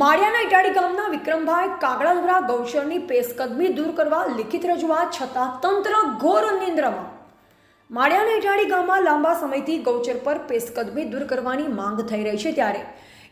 માળિયાના ઇટાડી ગામના વિક્રમભાઈ કાગડા દ્વારા ગૌચરની પેશકદમી દૂર કરવા લિખિત રજૂઆત છતાં તંત્ર ઘોર નિંદ્રામાં. માળિયાના ઇટાડી ગામમાં લાંબા સમયથી ગૌચર પર પેશકદમી દૂર કરવાની માંગ થઈ રહી છે ત્યારે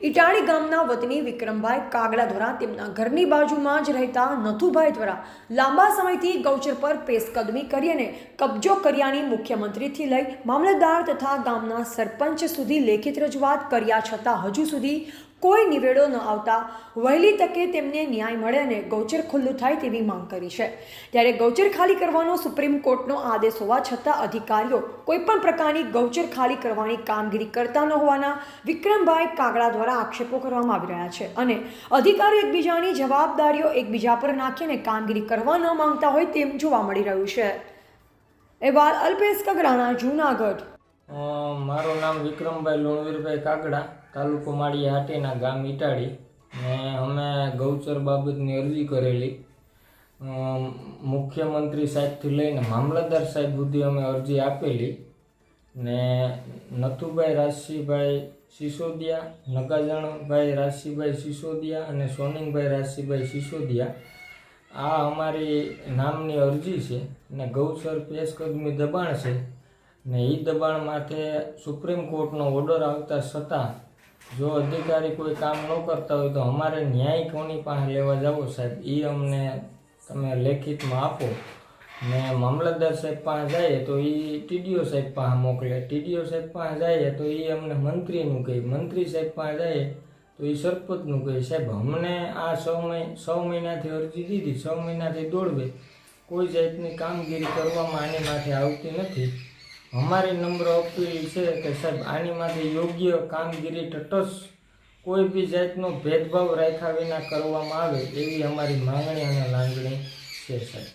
ઇટાળી ગામના વતની વિક્રમભાઈ કાગડા દ્વારા તેમના ઘરની બાજુમાં જ રહેતા નથુભાઈ દ્વારા લાંબા સમયથી ગૌચર પર પેશકદમી કરી અને કબજો કર્યાની મુખ્યમંત્રીથી લઈ મામલતદાર તથા ગામના સરપંચ સુધી લેખિત રજૂઆત કર્યા છતાં હજુ સુધી કોઈ નિવેડો ન આવતા વહેલી તકે તેમને ન્યાય મળે અને ગૌચર ખુલ્લું થાય તેવી માંગ કરી છે. ત્યારે ગૌચર ખાલી કરવાનો સુપ્રીમ કોર્ટનો આદેશ હોવા છતાં અધિકારીઓ કોઈપણ પ્રકારની ગૌચર ખાલી કરવાની કામગીરી કરતા ન હોવાના વિક્રમભાઈ કાગડા દ્વારા આક્ષેપો કરવામાં આવી રહ્યા છે અને અધિકારીઓ એકબીજાની જવાબદારીઓ એકબીજા પર નાખીને કામગીરી કરવા ન માંગતા હોય તેમ જોવા મળી રહ્યું છે. અહેવાલ અલ્પેશ કગરાણા, જૂનાગઢ. મારું નામ વિક્રમભાઈ લુણવીરભાઈ કાગડા, તાલુકો માળી હાટીના ગામ ઈટાળી ને અમે ગૌચર બાબતની અરજી કરેલી. મુખ્યમંત્રી સાહેબથી લઈને મામલતદાર સાહેબ સુધી અમે અરજી આપેલી. ને નથુભાઈ રાશિભાઈ સિસોદિયા, નગાજણભાઈ રાશિભાઈ સિસોદિયા અને સોનિંગભાઈ રાશિભાઈ સિસોદિયા. આ અમારી નામની અરજી છે ને ગૌસર પેશકદમી દબાણ છે ને એ દબાણ માટે સુપ્રીમ કોર્ટનો ઓર્ડર આવતા છતાં જો અધિકારી કોઈ કામ ન કરતા હોય તો અમારે ન્યાય કોની પાસે લેવા જાવો સાહેબ? એ અમને તમે લેખિતમાં આપો. ને મામલતદાર સાહેબ પાસે જાય તો એ ટીડીઓ સાહેબ પાસે મોકલે. ટીડીઓ સાહેબ પાસે જાય તો એ અમને મંત્રીનું કહે. મંત્રી સાહેબ પાસે જાય તો એ સરપંચનું કહે. સાહેબ, અમને આ છ મહિના છ મહિનાથી અરજી દીધી. છ મહિનાથી દોડવે. કોઈ જાતની કામગીરી કરવામાં આની માથે આવતી નથી. અમારી નંબર અપીલ છે કે સાહેબ, આની માથે યોગ્ય કામગીરી તટસ્થ કોઈ બી જાતનો ભેદભાવ રાખ્યા વિના કરવામાં આવે એવી અમારી માંગણી અને લાગણી છે, સાહેબ.